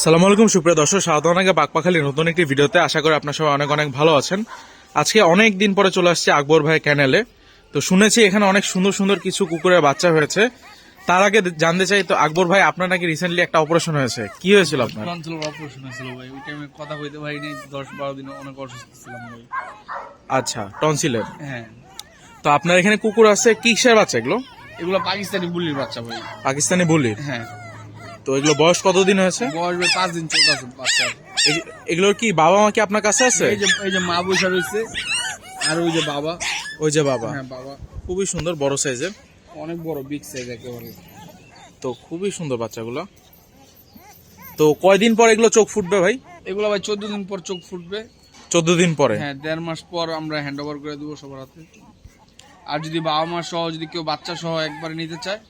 আসসালামু আলাইকুম সুপ্রিয় দর্শক। অনেকে বাকপাখালি নতুন একটি ভিডিওতে আশা করি আপনার সবাই অনেক অনেক ভালো আছেন। আজকে অনেক দিন পরে চলে আসছে আকবর ভাই ক্যানেলে তো শুনেছি এখানে অনেক সুন্দর সুন্দর কিছু কুকুরের বাচ্চা হয়েছে। তার আগে জানতে চাই তো আকবর ভাই আপনার নাকি রিসেন্টলি একটা অপারেশন হয়েছে? কি হয়েছিল আপনার? অপারেশন হয়েছিল ভাই। ওই টাইমে কথা কইতে পারিনি। দশ বারো দিন অনেক অসুস্থ ছিলাম ভাই। আচ্ছা টনসিলের হ্যাঁ। তো আপনার এখানে কুকুর আছে কিসের বাচ্চা এগুলো? এগুলো পাকিস্তানি বুলির বাচ্চা ভাই। পাকিস্তানি বলি হ্যাঁ। তো এগুলো বয়স কতদিন হয়েছে? বয়স পাঁচ দিন চলতে আছে বাচ্চা এগুলোর কি বাবা মা কি আপনার কাছে আছে? এই যে এই যে মা বসে রয়েছে আর ওই যে বাবা। ওই যে বাবা। হ্যাঁ বাবা। খুবই সুন্দর বড় সাইজের। অনেক বড় বিগ সাইজ একেবারে। তো খুবই সুন্দর বাচ্চাগুলো। তো কয়দিন পর এগুলো চোখ ফুটবে ভাই? এগুলো ভাই চোদ্দ দিন পর চোখ ফুটবে। চোদ্দ দিন পরে? হ্যাঁ দেড় মাস পর আমরা হ্যান্ড ওভার করে দেবো সবার হাতে। আর যদি বাবা মা সহ যদি কেউ বাচ্চা সহ একবারে নিতে চায়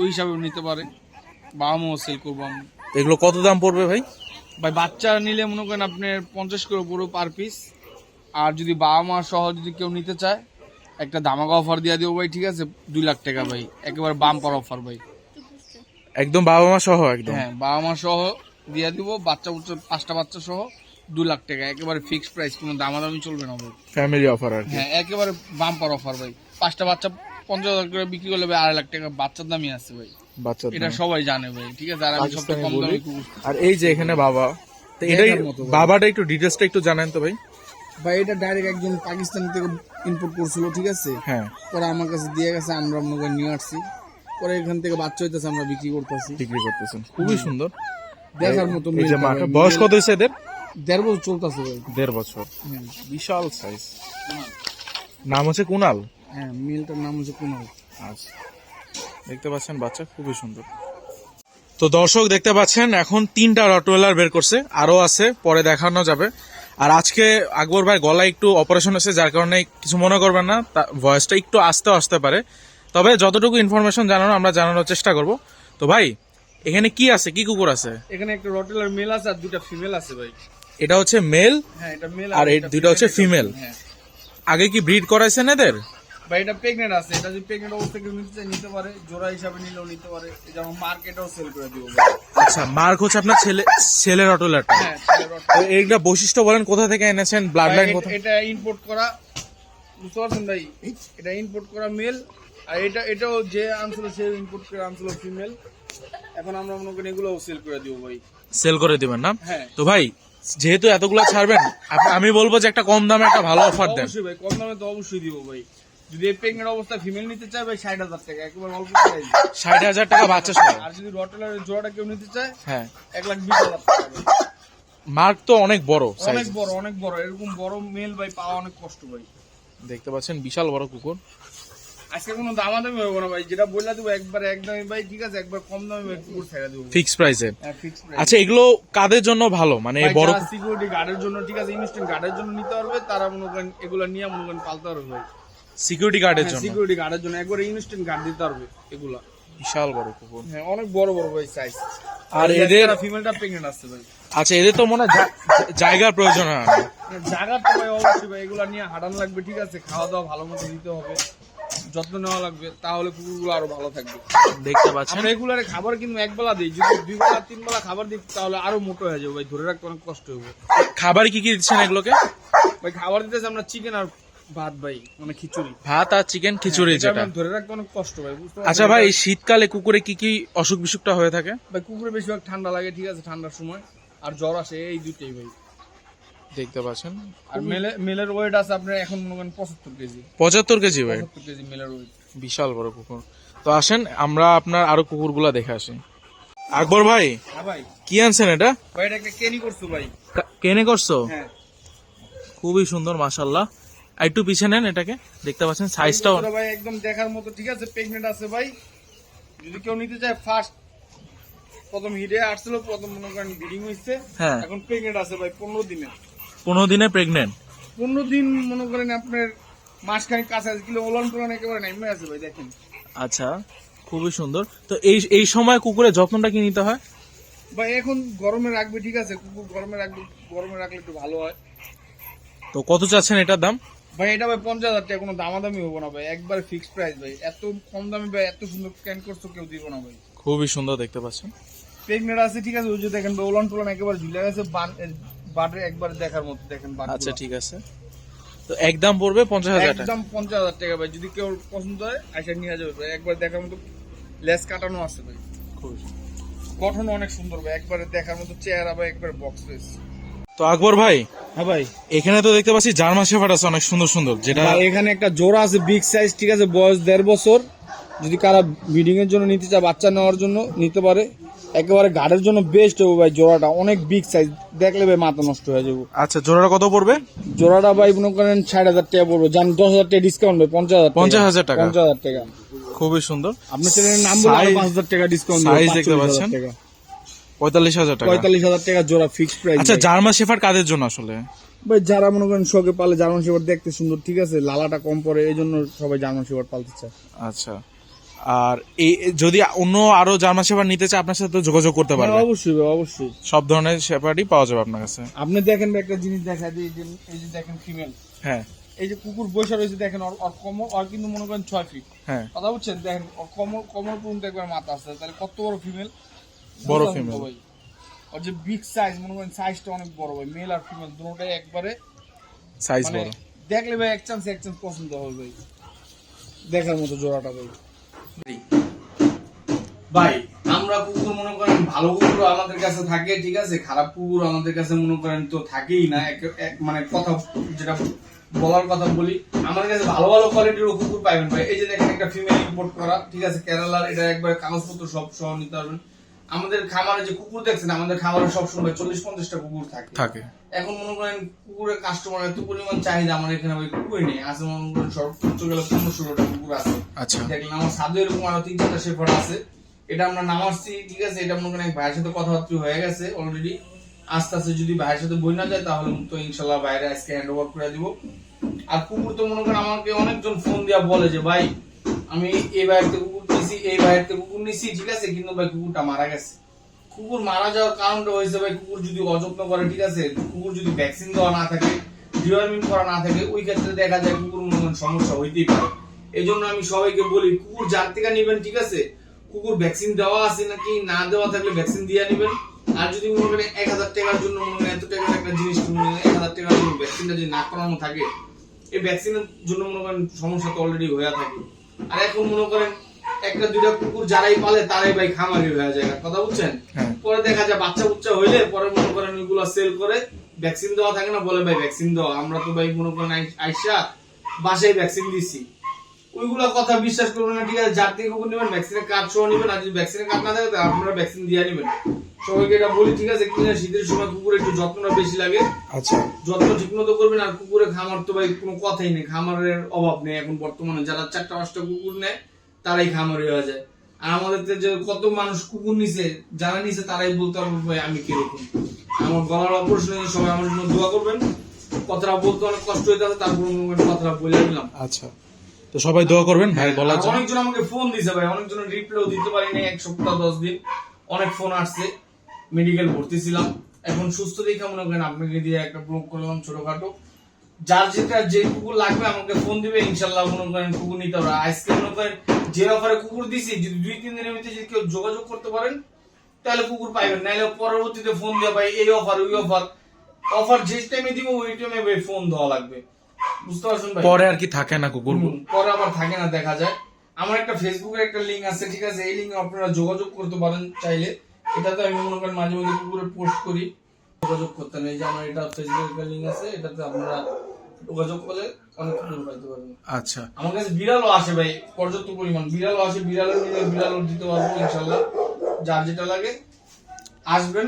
ওই হিসাবে নিতে পারে। বাবা মাও সেল করব আমরা এগুলো কত দাম পড়বে ভাই? ভাই বাচ্চা নিলে মনে করেন আপনার পঞ্চাশ করে পুরো পার পিস আর যদি বাবা মা সহ যদি কেউ নিতে চায় একটা ধামাকা অফার দিয়ে দিও ভাই ঠিক আছে? দুই লাখ টাকা ভাই একেবারে বাম্পার অফার ভাই। একদম বাবা মা সহ একদম? হ্যাঁ বাবা মা সহ দিয়ে দিব বাচ্চা বুচ্চা পাঁচটা বাচ্চা সহ দু লাখ টাকা একেবারে ফিক্সড প্রাইস কোনো দামাদামি চলবে না ভাই। ফ্যামিলি অফার আর হ্যাঁ একেবারে বাম্পার অফার ভাই। পাঁচটা বাচ্চা পঞ্চাশ হাজার করে বিক্রি করলে ভাই আড়াই লাখ টাকা বাচ্চার দামই আছে ভাই। বাচ্চা এটা সবাই জানে ভাই ঠিক আছে? আর আমি সবচেয়ে কম দামে কুকুর আর এই যে এখানে বাবা তো এটাই। বাবাটা একটু ডিটেলসটা একটু জানেন তো ভাই? ভাই এটা ডাইরেক্ট একজন পাকিস্তান থেকে ইম্পোর্ট করছিল ঠিক আছে? হ্যাঁ। পরে আমার কাছে দিয়ে গেছে আমরা মনে করেন নিয়ে আসছি। পরে এখান থেকে বাচ্চা হইতেছে আমরা বিক্রি করতেছি। বিক্রি করতেছেন। খুবই সুন্দর। দেখার মতো এই যে বয়স কত হয়েছে এদের? দেড় বছর চলতেছে ভাই। দেড় বছর। বিশাল সাইজ নাম হচ্ছে কুনাল? হ্যাঁ মিলটার নাম হচ্ছে কুনাল। আচ্ছা। দেখতে পাচ্ছেন বাচ্চা খুবই সুন্দর। তো দর্শক দেখতে পাচ্ছেন এখন তিনটা রটওয়েলার বের করছে আরও আছে পরে দেখানো যাবে। আর আজকে আকবর ভাই গলায় একটু অপারেশন হয়েছে যার কারণে কিছু মনে করবেন না ভয়েসটা একটু আসতেও আসতে পারে। তবে যতটুকু ইনফরমেশন জানানো আমরা জানানোর চেষ্টা করব। তো ভাই এখানে কি আছে? কি কুকুর আছে? এখানে একটা রটেলার মেল আছে আর দুটা ফিমেল আছে ভাই। এটা হচ্ছে মেল হ্যাঁ এটা মেল আর এই দুইটা হচ্ছে ফিমেল হ্যাঁ। আগে কি ব্রিড করাইছেন এদের? ভাই এটা প্রেগনেন্ট আছে। এটা যদি প্রেগনেন্ট অবস্থা কেউ নিতে চায় নিতে পারে। জোড়া হিসাবে নিলেও নিতে পারে। যেমন মার্কেটেও সেল করে দিব আচ্ছা মার্ক হচ্ছে আপনার ছেলে ছেলের তো এইটা বৈশিষ্ট্য বলেন কোথা থেকে এনেছেন? ব্লাড লাইন এটা- কোথা এটা ইম্পোর্ট করা বুঝতে পারছেন ভাই? এটা ইম্পোর্ট করা মেল আর এটা এটাও যে আনছিল সে ইম্পোর্ট করে আনছিল ফিমেল এখন আমরা মনে করি এগুলোও সেল করে দিব ভাই। সেল করে দিবেন না? হ্যাঁ। তো ভাই যেহেতু এতগুলো ছাড়বেন আমি বলব যে একটা কম দামে একটা ভালো অফার দেন। অবশ্যই ভাই কম দামে তো অবশ্যই দিব ভাই। যদি প্রেগনেন্ট অবস্থা ফিমেল নিতে চায় ভাই ষাট হাজার টাকা একেবারে অল্প প্রাইস ষাট হাজার টাকা বাচ্চা সহ। আর যদি জোড়াটা কেউ নিতে চায় হ্যাঁ। এক লাখ বিশ হাজার টাকা মার্ক তো অনেক বড় অনেক বড় অনেক বড়। এরকম বড় মেল ভাই পাওয়া অনেক কষ্ট ভাই। দেখতে পাচ্ছেন বিশাল বড় কুকুর। আজকে কোনো দামাদামি হবে না ভাই। যেটা বললা দেবো একবার একদমই ভাই ঠিক আছে একবার কম দামে কুকুর ছেড়ে দেবো। ফিক্স প্রাইসে হ্যাঁ আচ্ছা এগুলো কাদের জন্য ভালো? মানে বড় সিকিউরিটি গার্ডের জন্য ঠিক আছে ইনস্ট্যান্ট গার্ডের জন্য নিতে পারবে তারা মনে করেন এগুলো নিয়ে মনে করেন পালতে পারবে ভাই। সিকিউরিটি গার্ডের জন্য। সিকিউরিটি গার্ডের জন্য। একবার ইনস্ট্যান্ট গার্ড দিতে পারবে এগুলা। বিশাল বড় কুকুর। হ্যাঁ অনেক বড় বড় ভাই সাইজ আর এদের ফিমেলটা প্রেগনেন্ট আসছে ভাই। আচ্ছা এদের তো মনে হয় জায়গার প্রয়োজন হয় না। জায়গা তো ভাই অবশ্যই ভাই এগুলা নিয়ে হাঁটানো লাগবে ঠিক আছে? খাওয়া দাওয়া ভালো মতো দিতে হবে যত্ন নেওয়া লাগবে তাহলে কুকুরগুলো আরও ভালো থাকবে। দেখতে পাচ্ছেন? আমরা রেগুলারে খাবার কিন্তু এক বেলা দিই যদি দুই বেলা তিন বেলা খাবার দিই তাহলে আরও মোটো হয়ে যাবে ভাই ধরে রাখতে অনেক কষ্ট হবে খাবার কি কি দিচ্ছেন এগুলোকে? ভাই খাবার দিতেছে আমরা চিকেন আর ভাত ভাই মানে খিচুড়ি। ভাত আর চিকেন খিচুড়ি এটা যেটা। ধরে রাখতে অনেক কষ্ট ভাই আচ্ছা ভাই শীতকালে কুকুরে কি কি অসুখ বিসুখটা হয়ে থাকে? ভাই কুকুরে বেশিরভাগ ঠান্ডা লাগে ঠিক আছে ঠান্ডার সময়। আর জ্বর আসে এই দুইটাই ভাই। দেখতে পাচ্ছেন। আর মেলে মেলের ওয়েট আছে আপনার এখন মনে করেন পঁচাত্তর কেজি। পঁচাত্তর কেজি ভাই? পঁচাত্তর কেজি মেলের ওয়েট বিশাল বড় কুকুর। তো আসেন আমরা আপনার আরও কুকুরগুলা দেখে আসি। আকবর ভাই হ্যাঁ ভাই। কি আনছেন এটা? ভাই এটা একটা কেনি করছ ভাই? কেনে করছ? হ্যাঁ। খুবই সুন্দর মাশাল্লাহ একটু পিছিয়ে নেন এটাকে দেখতে পাচ্ছেন সাইজটাও ভাই একদম দেখার মতো ঠিক আছে প্রেগনেন্ট আছে ভাই। যদি কেউ নিতে চায় ফার্স্ট প্রথম হিটে আসছিল প্রথম মনে করেন ব্রিডিং হয়েছে। হ্যাঁ। এখন প্রেগনেন্ট আছে ভাই পনেরো দিনে পনেরো দিনে প্রেগনেন্ট পনেরো দিন মনে করেন আপনার মাসখানিক কাছে আছে কিলো ওলন টোলন একেবারে নেমে আছে ভাই দেখেন। আচ্ছা খুবই সুন্দর। তো এই এই সময় কুকুরের যত্নটা কি নিতে হয়? ভাই এখন গরমে রাখবে ঠিক আছে কুকুর গরমে রাখবে গরমে রাখলে একটু ভালো হয়। তো কত চাচ্ছেন এটার দাম? ভাই এটা ভাই পঞ্চাশ হাজার টাকা কোনো দামাদামি হব না ভাই। একবার ফিক্সড প্রাইস ভাই। এত কম দামে ভাই এত সুন্দর স্ক্যান করছ কেউ দিব না ভাই। খুবই সুন্দর দেখতে পাচ্ছেন। প্রেগনেন্ট আছে ঠিক আছে ওই যে দেখেন ওলান টোলান একেবারে ঝুলে গেছে বাটে একবার দেখার মতো দেখেন আচ্ছা ঠিক আছে। তো একদম পড়বে পঞ্চাশ হাজার টাকা। একদম পঞ্চাশ হাজার টাকা ভাই যদি কেউ পছন্দ হয় আইসা নিয়ে যাবে ভাই। একবার দেখার মতো লেস কাটানো আছে ভাই। খুবই। গঠন অনেক সুন্দর ভাই একবারে দেখার মতো চেহারা ভাই একবার বক্স রয়েছে তো আকবর ভাই হ্যাঁ ভাই। এখানে তো দেখতে পাচ্ছি জার্মান শেফার্ড আছে অনেক সুন্দর সুন্দর যেটা এখানে একটা জোড়া আছে বিগ সাইজ ঠিক আছে বয়স দেড় বছর। যদি কারা ব্রিডিং এর জন্য নিতে চায় বাচ্চা নেওয়ার জন্য নিতে পারে। একেবারে গাড়ের জন্য বেস্ট হবে ভাই জোড়াটা অনেক বিগ সাইজ দেখলে ভাই মাথা নষ্ট হয়ে যাবে। আচ্ছা জোড়াটা কত পড়বে? জোড়াটা ভাই মনে করেন ষাট হাজার টাকা পড়বে। জান দশ হাজার টাকা ডিসকাউন্ট হবে পঞ্চাশ হাজার 50,000 টাকা। পঞ্চাশ হাজার টাকা। খুবই সুন্দর। আপনার চ্যানেলের নাম বলে পাঁচ হাজার টাকা ডিসকাউন্ট দেখতে পাচ্ছেন? পঁয়তাল্লিশ হাজার টাকা। পঁয়তাল্লিশ হাজার টাকা জোড়া ফিক্সড প্রাইস আচ্ছা জার্মান শেফার্ড কাদের জন্য আসলে? ভাই যারা মনে করেন শখে পালে জার্মান শেপার দেখতে সুন্দর ঠিক আছে? লালাটা কম পড়ে এই জন্য সবাই জার্মান শেপার পালতে চায়। আচ্ছা। আর এই যদি অন্য আরও জার্মান শেফার্ড নিতে চায় আপনার সাথে যোগাযোগ করতে হ্যাঁ, পারবে। অবশ্যই ভাই, অবশ্যই। সব ধরনের শেফার্ডই পাওয়া যাবে আপনার কাছে। আপনি দেখেন ভাই একটা জিনিস দেখা যায় এই যে- এই যে দেখেন ফিমেল হ্যাঁ। এই যে কুকুর বসে রয়েছে দেখেন ওর ওর কমর ওর কিন্তু মনে করেন ছয় ফিট হ্যাঁ। কথা বুঝছেন? দেখেন ওর কমর কমর পর্যন্ত একবার মাথা আছে তাহলে কত বড় ফিমেল বড়। ভাই ওর যে বিগ সাইজ মনে করেন সাইজটা অনেক বড় ভাই মেল আর ফিমেল দুটোটাই একবারে সাইজ মানে বড়। দেখলে ভাই এক চান্স এক চান্স পছন্দ হবে ভাই। দেখার মতো জোড়াটা ভাই। ভাই আমরা কুকুর মনে করেন ভালো কুকুর আমাদের কাছে থাকে ঠিক আছে? খারাপ কুকুর আমাদের কাছে মনে করেন তো থাকেই না। এক- মানে কথা যেটা বলার কথা বলি আমাদের কাছে ভালো ভালো কোয়ালিটির কুকুর পাইবেন ভাই। এই যে দেখেন একটা ফিমেল ইম্পোর্ট করা ঠিক আছে? কেরালার এটা একবার কাগজপত্র সব সহ নিতে পারবেন। আমাদের খামারে যে কুকুর দেখছেন আমাদের খামারে সবসময় চল্লিশ পঞ্চাশটা কুকুর থাকে। থাকে। এখন মনে করেন কুকুরের কাস্টমার এত পরিমাণ চাহিদা আমার এখানে ওই কুকুরই নেই। আছে মনে করেন সর্বোচ্চ গেলে পনেরো ষোলোটা কুকুর আছে। আচ্ছা। দেখলেন আমার সাধু এরকম আরও তিন চারটা শেফার আছে। এটা আমরা নামাচ্ছি ঠিক আছে? এটা মনে করেন এক ভাইয়ের সাথে কথাবার্তা হয়ে গেছে অলরেডি আস্তে আস্তে যদি ভাইয়ের সাথে বই না যায় তাহলে তো ইনশাল্লাহ বাইরে আজকে হ্যান্ড ওভার করে দিব। আর কুকুর তো মনে করেন আমাকে অনেকজন ফোন দিয়া বলে যে ভাই আমি এই ভাইয়ের থেকে কুকুর এই থেকে কুকুর নিছি, ঠিক আছে? কিন্তু ভাই কুকুরটা মারা গেছে। কুকুর মারা যাওয়ার কারণটা হয়েছে ভাই, কুকুর যদি অযত্ন করে, ঠিক আছে? কুকুর যদি ভ্যাকসিন দেওয়া না থাকে ডিওয়ার্মিং করা না থাকে, ওই ক্ষেত্রে দেখা যায় কুকুর সমস্যা হইতেই পারে। এই জন্য আমি সবাইকে বলি, কুকুর যার থেকে নিবেন, ঠিক আছে? কুকুর ভ্যাকসিন দেওয়া আছে নাকি না দেওয়া থাকলে ভ্যাকসিন দিয়ে নিবেন। আর যদি মনে করেন এক হাজার টাকার জন্য, মনে করেন এত টাকার একটা জিনিস এক হাজার টাকার জন্য ভ্যাকসিনটা যদি না করানো থাকে, এই ভ্যাকসিনের জন্য মনে করেন সমস্যা তো অলরেডি হয়ে থাকে। আর এখন মনে করেন একটা দুইটা কুকুর যারাই পালে তারাই ভাই খামারি হয়ে যায়। কথা বুঝছেন? হ্যাঁ। পরে দেখা যায় বাচ্চা বুচ্চা হইলে পরে মনে করেন ওইগুলো সেল করে ভ্যাকসিন দেওয়া থাকে না বলে ভাই ভ্যাকসিন দেওয়া আমরা তো ভাই মনে করেন আইসা বাসায় ভ্যাকসিন দিছি। ওইগুলা কথা বিশ্বাস করবেন না ঠিক আছে? যার থেকে কুকুর নেবেন ভ্যাকসিনের কার্ড সহ নেবেন আর যদি ভ্যাকসিনের কার্ড না থাকে তাহলে আপনারা ভ্যাকসিন দিয়ে নেবেন। সবাইকে এটা বলি ঠিক আছে? কিনা শীতের সময় কুকুর একটু যত্নটা বেশি লাগে। আচ্ছা। যত্ন ঠিক মতো করবেন আর কুকুরের খামার তো ভাই কোনো কথাই নেই। খামারের অভাব নেই এখন বর্তমানে। যারা চারটা পাঁচটা কুকুর নেয় তারাই খামারি হয়ে যায়। আর আমাদের যে কত মানুষ কুকুর নিছে যারা নিছে তারাই বলতে পারবে ভাই আমি কীরকম। আমার গলার অপারেশন সবাই আমার জন্য দোয়া করবেন। কথাটা বলতে অনেক কষ্ট হইতে আছে তারপর কথাটা বলে দিলাম। আচ্ছা। তো সবাই দোয়া করবেন ভাই অনেকজন আমাকে ফোন দিছে ভাই অনেকজন রিপ্লাইও দিতে পারি নাই এক সপ্তাহ দশ দিন। অনেক ফোন আসছে মেডিকেল ভর্তি ছিলাম। এখন সুস্থ দেখে মনে করেন আপনাকে দিয়ে একটা ব্লগ করলাম ছোটখাটো। যার যেটা যে কুকুর লাগবে আমাকে ফোন দিবে ইনশাল্লাহ মনে করেন কুকুর নিতে হবে। আজকে মনে করেন যে অফারে কুকুর দিছি যদি দুই তিন দিনের ভিতরে যদি কেউ যোগাযোগ করতে পারেন তাহলে কুকুর পাইবেন। পরবর্তীতে ফোন দেওয়া ভাই এই অফার ওই অফার অফার যে টাইমে দিব ওই টাইমে ভাই ফোন দেওয়া লাগবে। বুঝতে পারছেন ভাই? পরে আর কি থাকে না কুকুর? পরে আবার থাকে না দেখা যায়। আমার একটা ফেসবুকের একটা লিংক আছে ঠিক আছে? এই লিঙ্কে আপনারা যোগাযোগ করতে পারেন চাইলে। এটাতে আমি মনে করেন মাঝে মাঝে কুকুরে পোস্ট করি। যোগাযোগ করতে নেই। যে আমার এটা ফেসবুকের লিঙ্ক আছে এটাতে আপনারা যোগাযোগ করলে অনেক কুকুর পাইতে পারব। আচ্ছা। আমার কাছে বিড়ালও আসে ভাই পর্যাপ্ত পরিমাণ। বিড়ালও আসে বিড়ালও নিলে বিড়ালও দিতে পারব ইনশাল্লাহ। যার যেটা লাগে আসবেন।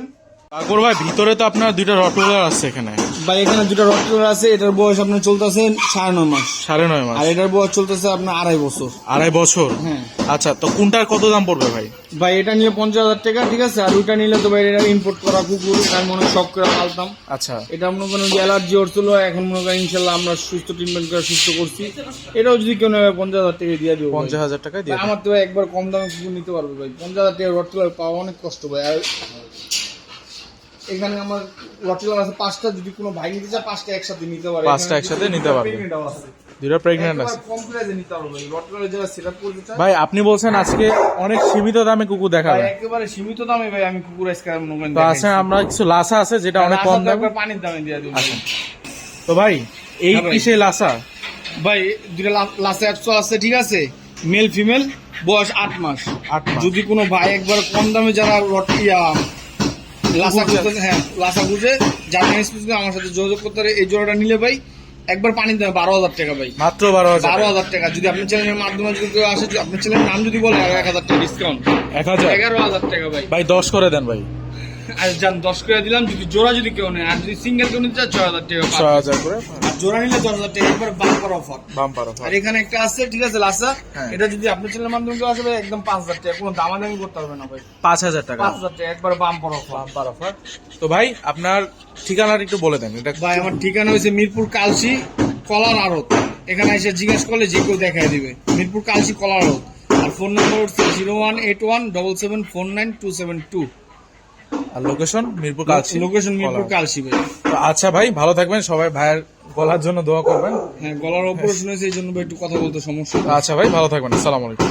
আকবর ভাই ভিতরে তো আপনার দুইটা রটওয়েলার আছে এখানে। ভাই এখানে দুটো রট্টর আছে এটার বয়স আপনার চলতেছে সাড়ে নয় মাস। সাড়ে নয় মাস। আর এটার বয়স চলতেছে আপনার আড়াই বছর। আড়াই বছর? হ্যাঁ। আচ্ছা তো কোনটার কত দাম পড়বে ভাই? ভাই এটা নিয়ে পঞ্চাশ হাজার টাকা ঠিক আছে? আর ওইটা নিলে তো ভাই এটা ইম্পোর্ট করা কুকুর আমি মনে শখ করে পালতাম। আচ্ছা। এটা মনে করেন অ্যালার্জি হচ্ছিল এখন মনে করেন ইনশাল্লাহ আমরা সুস্থ ট্রিটমেন্ট করে সুস্থ করছি। এটাও যদি কেউ নেবে পঞ্চাশ হাজার টাকা দিয়ে দিব পঞ্চাশ হাজার টাকায় দিয়ে আমার তো ভাই একবার কম দামে কুকুর নিতে পারবে ভাই। পঞ্চাশ হাজার টাকা রটলার পাওয়া অনেক কষ্ট ভাই। আর এখানে আমার রটলার আছে পাঁচটা যদি কোনো ভাই নিতে চায় পাঁচটা একসাথে নিতে পারে। পাঁচটা একসাথে নিতে পারবে। Pregnant ও আছে। কম প্রাইসে নিতে পারব ভাই। যারা সেটআপ করতে চায় ভাই আপনি বলছেন আজকে অনেক সীমিত দামে কুকুর ভাই দেখাবেন একেবারে সীমিত দামে ভাই আমি কুকুর আজকে করেন তো আছে আমরা কিছু লাসা আছে যেটা অনেক কম দামে। পানির দামে দিয়ে দিই আচ্ছা। তো ভাই এই হ্যাঁ। কিসে লাসা? ভাই দুটো লাস্ট একশো আছে ঠিক আছে? মেল ফিমেল বয়স আট মাস। আট যদি কোনো ভাই একবার কম দামে যারা রট ইয়া লাসা। খুঁজতে হ্যাঁ লাসা বুঝে জার্মানি স্পিচ আমার সাথে যোগাযোগ করতে পারে এই জোড়াটা নিলে ভাই একবার পানির দামে বারো হাজার টাকা ভাই। মাত্র বারো হাজার বারো হাজার টাকা। যদি আপনার চ্যানেলের মাধ্যমে যদি কেউ আসে আপনার চ্যানেলের নাম যদি বলে এক হাজার টাকা ডিসকাউন্ট এক হাজার? এগারো হাজার টাকা ভাই। ভাই দশ করে দেন ভাই। আর যান দশ করে দিলাম যদি জোড়া যদি কেউ নেয় আর যদি সিঙ্গেল কেউ নিতে চায় ছয় হাজার টাকা ছয়। হাজার করে? আর জোড়া নিলে দশ হাজার টাকা একবার বাম্পার অফার বাম পারো আর এখানে একটা আছে ঠিক আছে লাসা হ্যাঁ। এটা যদি আপনার চ্যানেলের মাধ্যমে কেউ আসে একদম পাঁচ হাজার টাকা কোনো দামাদামি করতে পারবে না ভাই। পাঁচ হাজার টাকা। পাঁচ হাজার টাকা একবার বাম্পার অফার বাম পার অফার তো ভাই আপনার ঠিকানাটা একটু বলে দেন এটা ভাই আমার ঠিকানা হয়েছে মিরপুর কালসি কলার আড়ত। এখানে এসে জিজ্ঞেস করলে যে কেউ দেখায় দিবে। মিরপুর কালসি কলার আড়ত। আর ফোন নম্বর হচ্ছে zero one eight one double seven four nine two seven two আর লোকেশন মিরপুর কালসি। লোকেশন মিরপুর কালসি ভাই। তো আচ্ছা ভাই ভালো থাকবেন সবাই ভাইয়ের গলার জন্য দোয়া করবেন। হ্যাঁ গলার অপারেশন হয়েছে এই জন্য একটু কথা বলতে সমস্যা। আচ্ছা ভাই ভালো থাকবেন আসসালামু আলাইকুম।